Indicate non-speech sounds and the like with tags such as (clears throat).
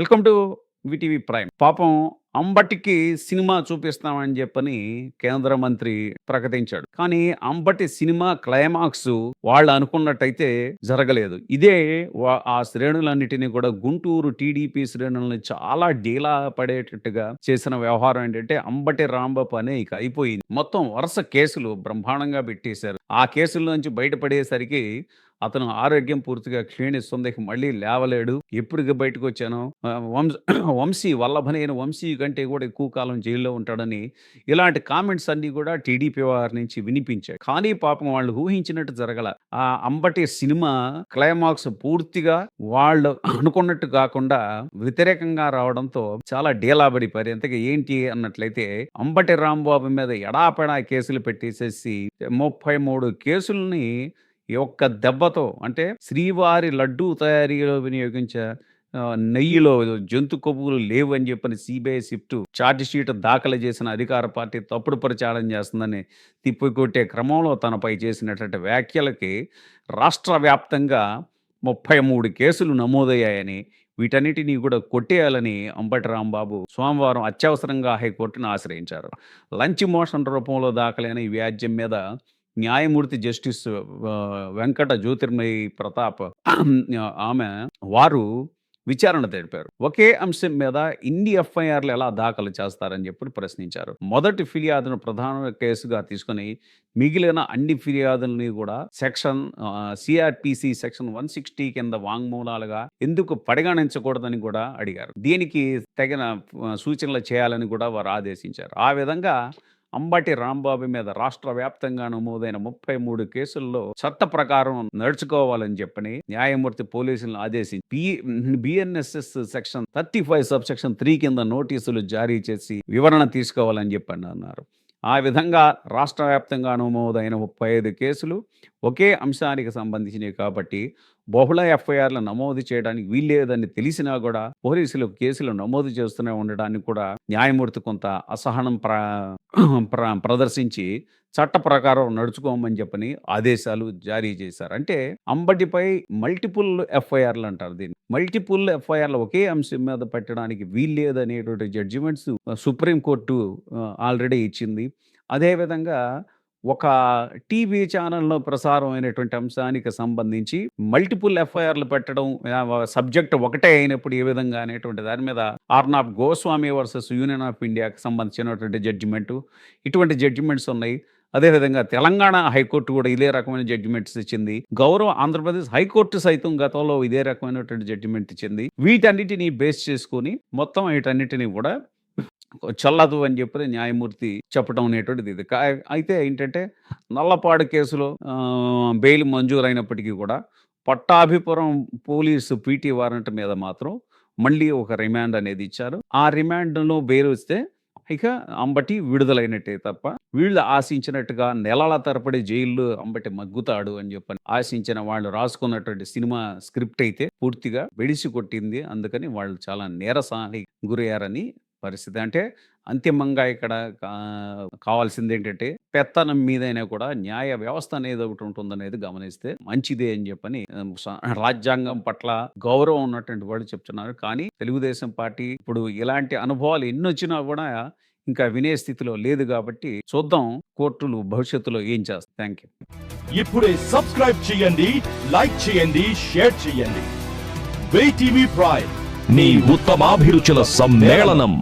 Welcome to VTV prime. పాపం అంబటికి cinema చూపిస్తామని చెప్పని కేంద్ర మంత్రి ప్రకటించాడు. కానీ అంబటి సినిమా క్లైమాక్స్ వాళ్ళు అనుకున్నట్టయితే జరగలేదు. ఇదే ఆ శ్రేణులన్నిటినీ కూడా గుంటూరు టీడీపీ శ్రేణులని చాలా డీలా పడేటట్టుగా చేసిన వ్యవహారం ఏంటంటే అంబటి రాంబాబు అనే ఇక అయిపోయింది. మొత్తం వరుస కేసులు బ్రహ్మాండంగా పెట్టేశారు. ఆ కేసుల నుంచి బయటపడేసరికి అతను ఆరోగ్యం పూర్తిగా క్షీణిస్తుంది మళ్ళీ లేవలేడు. ఎప్పటికి బయటకు వచ్చాను? వంశ (clears throat) వంశీ వల్లభనైన వంశీ కంటే కూడా ఎక్కువ కాలం జైల్లో ఉంటాడని ఇలాంటి కామెంట్స్ అన్నీ కూడా టీడీపీ వారి నుంచి వినిపించాయి. కానీ పాపం వాళ్ళు ఊహించినట్టు జరగల. ఆ అంబటి సినిమా క్లైమాక్స్ పూర్తిగా వాళ్ళు అనుకున్నట్టు కాకుండా వ్యతిరేకంగా రావడంతో చాలా డీలాబడి పరి ఏంటి అన్నట్లయితే అంబటి రాంబాబు మీద ఎడాపెడా కేసులు పెట్టేసేసి ముప్పై మూడు కేసుల్ని ఒక్క దెబ్బతో అంటే శ్రీవారి లడ్డూ తయారీలో వినియోగించే నెయ్యిలో జంతు కొవ్వులు లేవు అని చెప్పని సిబిఐ సిఫ్ట్ షీట్ దాఖలు చేసిన అధికార పార్టీ తప్పుడు ప్రచారం చేస్తుందని తిప్పికొట్టే క్రమంలో తనపై చేసినటువంటి వ్యాఖ్యలకి రాష్ట్ర వ్యాప్తంగా ముప్పై మూడు కేసులు నమోదయ్యాయని వీటన్నిటినీ కూడా కొట్టేయాలని అంబటి రాంబాబు సోమవారం అత్యవసరంగా హైకోర్టును ఆశ్రయించారు. లంచ్ మోషన్ రూపంలో దాఖలైన ఈ వ్యాజ్యం మీద న్యాయమూర్తి జస్టిస్ వెంకట జ్యోతిర్మయి ప్రతాప్ ఆమె వారు విచారణ తెలిపారు. ఒకే అంశం మీద ఇన్ని ఎఫ్ఐఆర్లు ఎలా దాఖలు చేస్తారని చెప్పి ప్రశ్నించారు. మొదటి ఫిర్యాదును ప్రధాన కేసుగా తీసుకొని మిగిలిన అన్ని ఫిర్యాదులని కూడా section CrPC section one sixty కింద వాంగ్మూలాలుగా ఎందుకు పరిగణించకూడదని కూడా అడిగారు. దీనికి తగిన సూచనలు చేయాలని కూడా వారు ఆదేశించారు. ఆ విధంగా అంబటి రాంబాబు మీద రాష్ట్ర వ్యాప్తంగా నమోదైన ముప్పై మూడు కేసుల్లో చట్ట ప్రకారం నడుచుకోవాలని చెప్పని న్యాయమూర్తి పోలీసులను ఆదేశించి B BNSS section thirty five sub section three కింద నోటీసులు జారీ చేసి వివరణ తీసుకోవాలని చెప్పని అన్నారు ఆ విధంగా రాష్ట్ర వ్యాప్తంగా నమోదైన ముప్పై ఐదు కేసులు ఒకే అంశానికి సంబంధించినవి కాబట్టి బహుళ ఎఫ్ఐఆర్లు నమోదు చేయడానికి వీల్లేదని తెలిసినా కూడా పోలీసులు కేసులు నమోదు చేస్తూనే ఉండడానికి కూడా న్యాయమూర్తి కొంత అసహనం ప్ర (clears throat) ప్ర- ప్రదర్శించి చట్ట ప్రకారం నడుచుకోమని చెప్పని ఆదేశాలు జారీ చేశారు. అంటే అంబటిపై మల్టిపుల్ ఎఫ్ఐఆర్లు అంటారు దీన్ని. మల్టిపుల్ ఎఫ్ఐఆర్లు ఒకే అంశం మీద పెట్టడానికి వీల్లేదనేటువంటి జడ్జిమెంట్స్ సుప్రీంకోర్టు ఆల్రెడీ ఇచ్చింది. అదేవిధంగా ఒక టీవీ ఛానల్లో ప్రసారం అయినటువంటి అంశానికి సంబంధించి మల్టిపుల్ ఎఫ్ఐఆర్లు పెట్టడం సబ్జెక్ట్ ఒకటే అయినప్పుడు ఏ విధంగా అనేటువంటి దాని మీద Arnab Goswami versus Union of ఇండియాకి సంబంధించినటువంటి జడ్జిమెంటు. ఇటువంటి జడ్జిమెంట్స్ ఉన్నాయి. అదేవిధంగా తెలంగాణ హైకోర్టు కూడా ఇదే రకమైన జడ్జిమెంట్స్ ఇచ్చింది. గౌరవ ఆంధ్రప్రదేశ్ హైకోర్టు సైతం గతంలో ఇదే రకమైనటువంటి జడ్జిమెంట్ ఇచ్చింది. వీటన్నిటిని బేస్ చేసుకొని మొత్తం వీటన్నిటిని కూడా చల్లదు అని చెప్పి న్యాయమూర్తి చెప్పడం అనేటువంటిది ఇది. కా- అయితే ఏంటంటే నల్లపాడు కేసులో బెయిల్ మంజూరైనప్పటికీ కూడా పట్టాభిపురం పోలీసు పీటీ వారెంట్ మీద మాత్రం మళ్ళీ ఒక రిమాండ్ అనేది ఇచ్చారు. ఆ రిమాండ్లో బెయిల్ వస్తే ఇక అంబటి విడుదలైనట్టే తప్ప వీళ్ళు ఆశించినట్టుగా నెలల తరపడి జైల్లో అంబటి మగ్గుతాడు అని చెప్పని ఆశించిన వాళ్ళు రాసుకున్నటువంటి సినిమా స్క్రిప్ట్ అయితే పూర్తిగా వెడిసి కొట్టింది. అందుకని వాళ్ళు చాలా నీరసానికి గురయ్యారని పరిస్థితి. అంటే అంతిమంగా ఇక్కడ కావాల్సింది ఏంటంటే పెత్తనం మీదైనా కూడా న్యాయ వ్యవస్థ అనేది ఒకటి ఉంటుందనేది గమనిస్తే మంచిదే అని చెప్పని రాజ్యాంగం పట్ల గౌరవం ఉన్నటువంటి వాళ్ళు చెప్తున్నారు. కానీ తెలుగుదేశం పార్టీ ఇప్పుడు ఇలాంటి అనుభవాలు ఎన్ని వచ్చినా కూడా ఇంకా వినే స్థితిలో లేదు కాబట్టి చూద్దాం కోర్టులు భవిష్యత్తులో ఏం చేస్తాయి. థ్యాంక్ యూ ఇప్పుడే సబ్స్క్రైబ్ చేయండి లైక్ చేయండి షేర్ చేయండి. టీవీ ప్రైమ్ నీ ఉత్తమాభిరుచుల సమ్మేళనం.